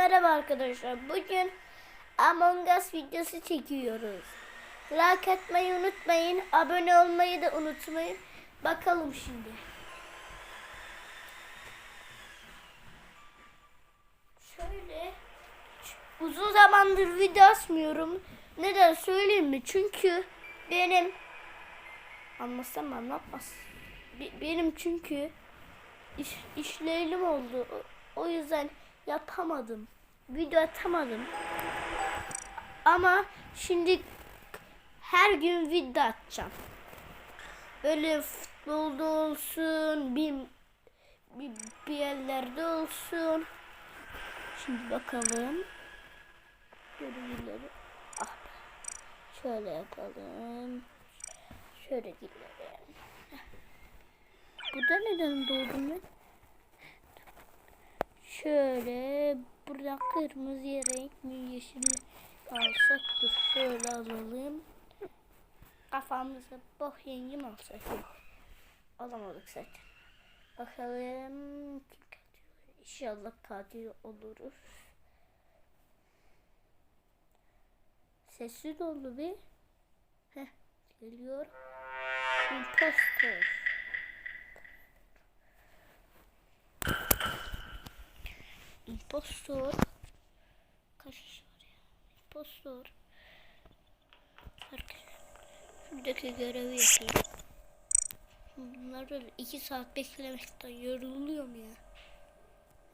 merhaba arkadaşlar. Bugün Among Us videosu çekiyoruz. Like atmayı unutmayın. Abone olmayı da unutmayın. Bakalım şimdi. Şöyle uzun zamandır video atmıyorum. Neden söyleyeyim mi? Çünkü benim anlasam anlatmaz. Be- Benim çünkü iş, işlerim oldu. O yüzden yapamadım. Video atamadım. Ama şimdi her gün video atacağım. Böyle futbolda olsun, bir, bir, bir yerlerde olsun. Şimdi bakalım. Görüntüleri. Ah be. Şöyle yapalım. Şöyle gidelim. Burada neden doğdum ben? Şöyle burada kırmızı renk mi yeşil alsak dur şöyle alalım. Kafamıza bok yengim alsak yok. Alamadık zaten. Bakalım? İnşallah katil oluruz. Sessiz oldu bir. Heh geliyor. Impostor. Impostor. Kaç kişi var ya? Impostor. Şuradaki görevi yapayım. Bunları iki saat beklemekten yoruluyorum ya.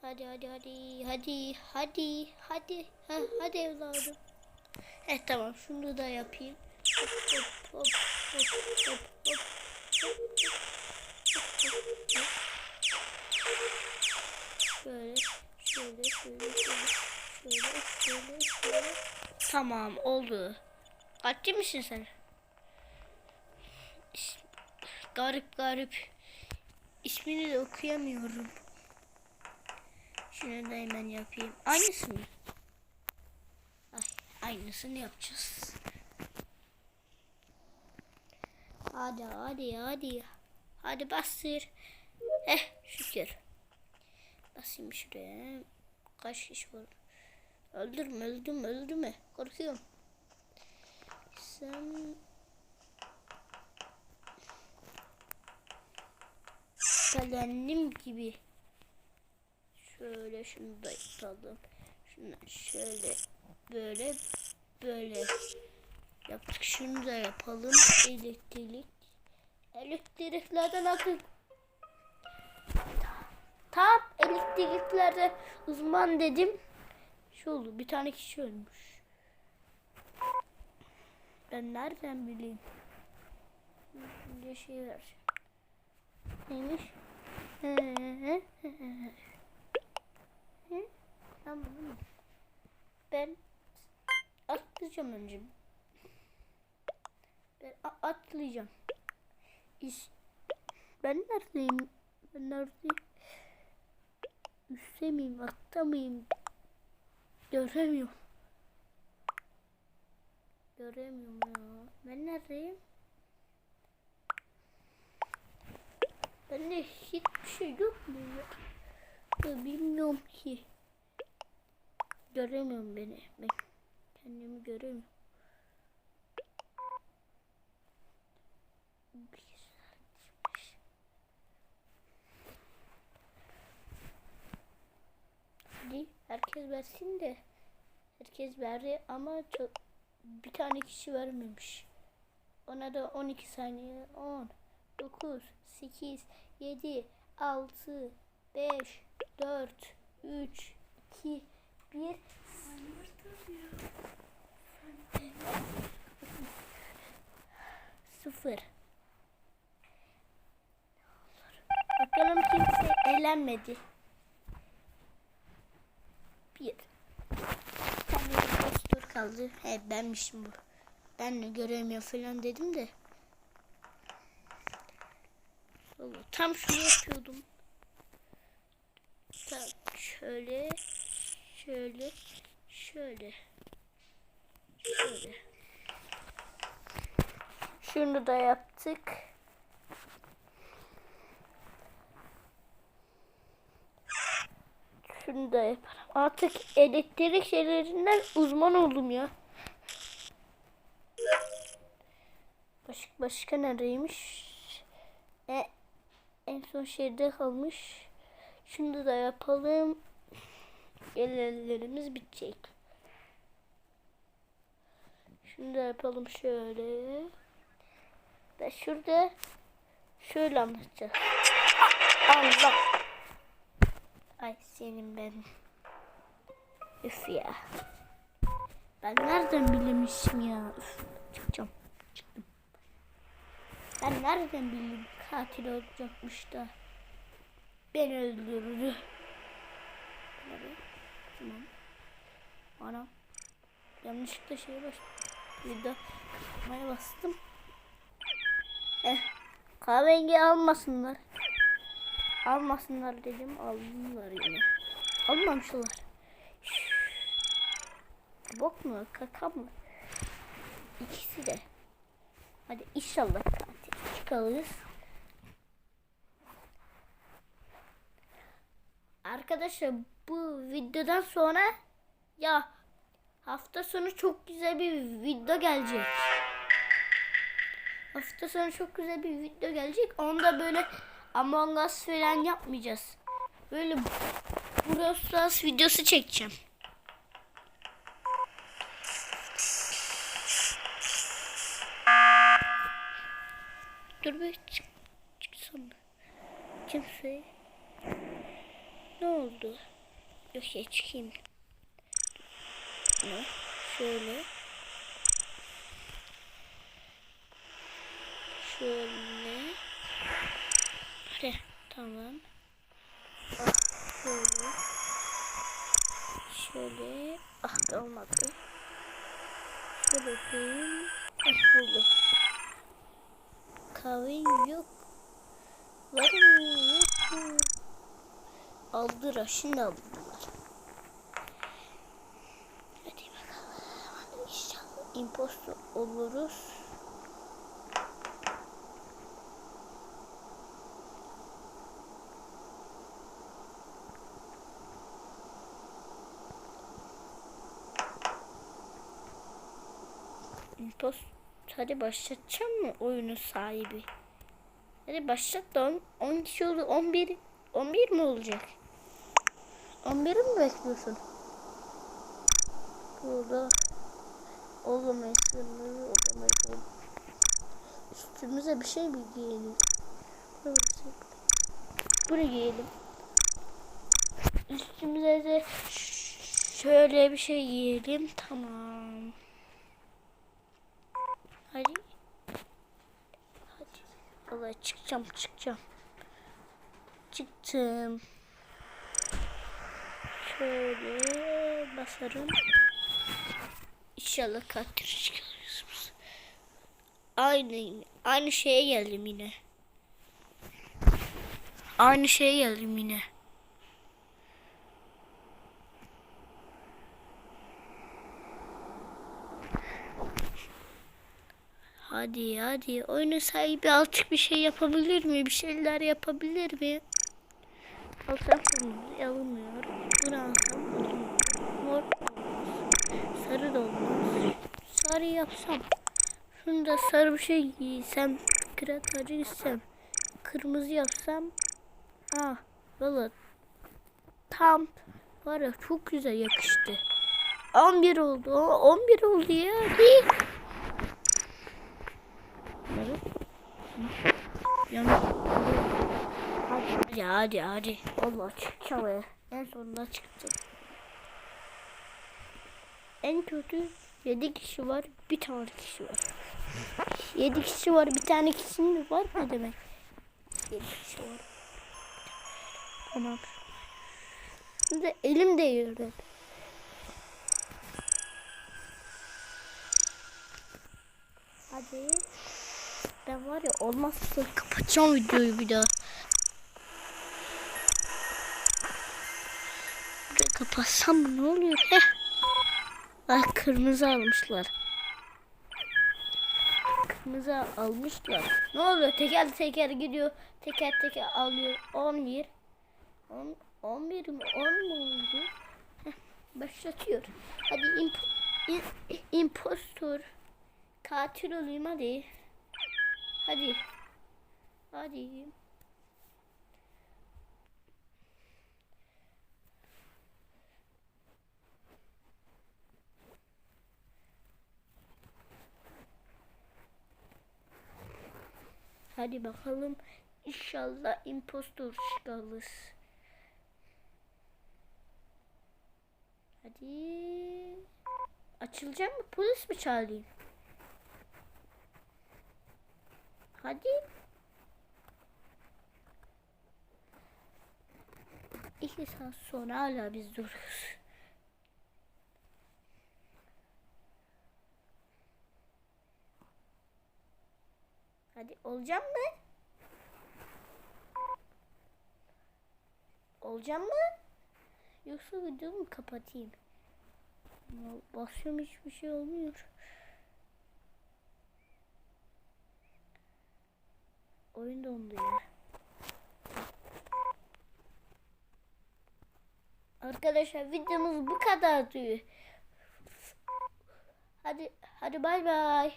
Hadi hadi hadi hadi hadi hadi ha, hadi evladım. He tamam şunu da yapayım. Hop hop hop hop hop hop. Şöyle Tamam oldu. Kaççı mısın sen? İs- Garip garip. İsmini de okuyamıyorum. Şunu da hemen yapayım. Aynısı mı? Ay, aynısını yapacağız. Hadi hadi hadi. Hadi bastır. Heh şükür. Basayım şuraya. Kaç kişi var? Öldürme öldüm öldürme. Korkuyorum. Sen Şüphelendim gibi. Şöyle şunu da yapalım. Şunu şöyle böyle böyle yaptık. Şunu da yapalım. Elektrik. Elektriklerden akıl. Tam elektriklerde uzman dedim. Şu oldu. Bir tane kişi ölmüş. Ben nereden bileyim? Bir şey ver. Neymiş? Tamam? Ben atlayacağım önce. Ben atlayacağım. İş... Ben neredeyim? Ben neredeyim? Üstte miyim? Altta mıyım? Göremiyorum. Göremiyorum ya. Ben neredeyim? Bende hiçbir şey yok mu? Ya bilmiyorum ki. Göremiyorum beni. Ben kendimi göremiyorum. Bir saatmiş. Hadi herkes versin de. Herkes verdi ama çok bir tane kişi vermemiş. Ona da 12 saniye 10 9 8 7 6 5 4 3 2 1 0 Bakalım kimse eğlenmedi. Bir. Bir tane kaldı. He benmişim bu. Ben de göremiyorum falan dedim de. Tam şunu yapıyordum. Tam şöyle, şöyle, şöyle, şöyle. Şunu da yaptık. Şunu da yaparım. Artık elektrik şeylerinden uzman oldum ya. Başka, başka nereymiş? E, en son şeyde kalmış. Şunu da yapalım. Ellerimiz bitecek. Şunu da yapalım şöyle. Ve şurada şöyle anlatacağız. Allah. Ay senin ben. Üf ya. Ben nereden bilmişim ya? Üf, çıkacağım. Çıktım. Ben nereden bildim katil olacakmış da. Beni öldürdü. Tamam. Anam. Yanlışlıkla şeye bas. Vida yapmaya bastım. Eh. Kahverengi almasınlar. Almasınlar dedim. Aldılar yine. Almamışlar. Bok mu? Kaka mı? İkisi de. Hadi inşallah tatil. Arkadaşlar bu videodan sonra ya hafta sonu çok güzel bir video gelecek. Hafta sonu çok güzel bir video gelecek. Onda böyle Among Us falan yapmayacağız. Böyle Brawl videosu çekeceğim. Dur bir çık, çıksana. Kimse. Ne oldu? Yok ya çıkayım. Ne? Şöyle. Şöyle. Hadi tamam. Şöyle. Şöyle. Ah olmadı. Şöyle yapayım. Ah buldu. Kahve yok. Var mı? Yok mu? Aldılar. Şimdi aldılar. Hadi bakalım. İnşallah impostor oluruz. Impost hadi başlatacağım mı oyunun sahibi? Hadi başlat da 10 kişi oldu. 11 11 mi olacak? 11'i mi bekliyorsun? Burada olamayız. Olamayız. Üstümüze bir şey mi giyelim? Bunu giyelim. Üstümüze de şöyle bir şey giyelim. Tamam. Hadi. Hadi. Vallahi çıkacağım çıkacağım. Çıktım. Şöyle basarım. İnşallah katil çıkarız. Aynı aynı şeye geldim yine. Aynı şeye geldim yine. Hadi hadi oyunun sahibi artık bir şey yapabilir mi? Bir şeyler yapabilir mi? Alsam şimdi alınmıyor. Bunu alsam. Mor. Sarı da olmaz. Sarı yapsam. Şunu da sarı bir şey giysem. Kratacı gitsem. Kırmızı yapsam. Ah valla tam var ya çok güzel yakıştı. 11 oldu. 11 oldu ya. Hii. Yani. Hadi hadi hadi. Allah çıkacağım ya. En sonunda çıktım. En kötü 7 kişi var. Bir tane kişi var. 7 kişi var. Bir tane kişinin var ne demek? 7 kişi var. Tamam. Şimdi elim değiyor. Hadi. Ben var ya olmazsa kapatacağım videoyu bir daha. Burayı kapatsam ne oluyor? Heh. Ah kırmızı almışlar. Kırmızı almışlar. Ne oluyor? Teker teker gidiyor. Teker teker alıyor. 11. 10, 11 mi? 10 mu? Başlatıyor. Hadi imp in- impostor. Katil olayım hadi. Hadi. Hadi. Hadi bakalım. İnşallah impostor çıkarız. Hadi. Açılacak mı? Polis mi çağırayım? Hadi. İki saat sonra hala biz duruyoruz. Hadi olacak mı? Olacak mı? Yoksa videomu kapatayım. Basıyorum hiçbir şey olmuyor. Oyun dondu ya. Arkadaşlar videomuz bu kadardı. Hadi hadi bay bay.